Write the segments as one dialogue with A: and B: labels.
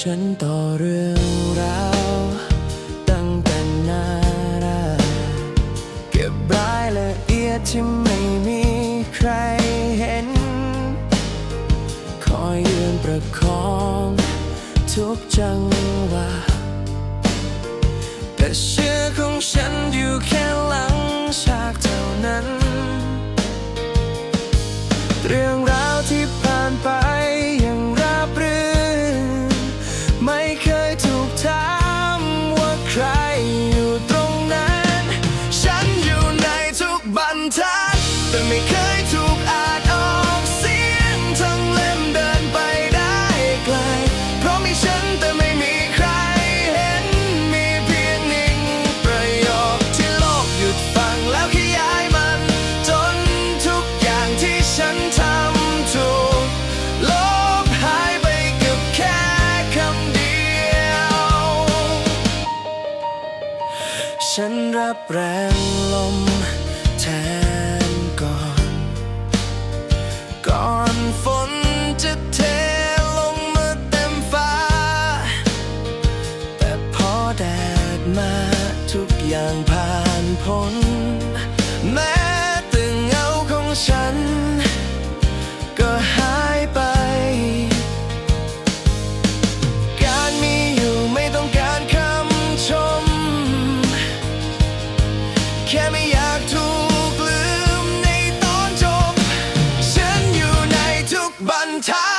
A: ฉันต่อเรื่องราวตั้งแต่นานเก็บรายละเอียดที่ไม่มีใครเห็น คอยยืนประคองทุกจังหวะแต่เชื่อของฉันอยู่ ใครอยู่ตรงนั้น ฉันอยู่ในทุกบรรทัด แต่ไม่เคยถูกอ่านออกเสียงทั้งเล่มเดินไปได้ไกล เพราะมีฉันแต่ไม่ ฉันรับแรงลมแทนก่อน ก่อนฝนจะเทลงมาเต็มฟ้า แต่พอแดดมาทุกอย่างผ่านพ้น แม้ตึงเงาของฉัน แค่ไม่อยากถูกลืมในตอนจบ ฉันอยู่ในทุกบรรทัด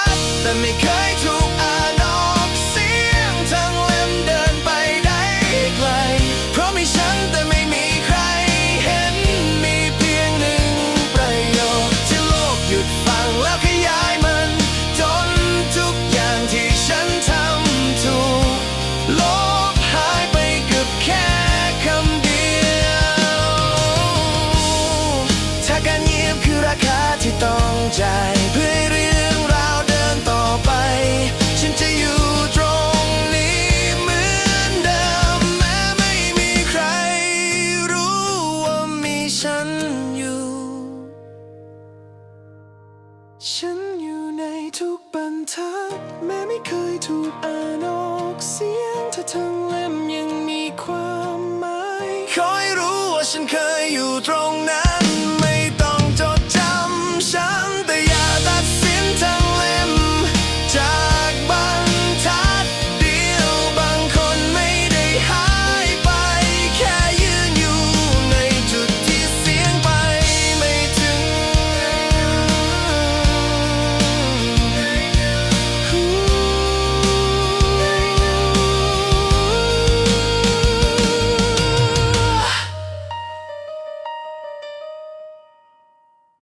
A: ฉันอยู่ในทุกบรรทัด แม้ไม่เคยถูกอ่านออกเสียงถ้าทั้งเล่มยังมีความหมาย คอยรู้ว่าฉันเคยอยู่ตรงนั้น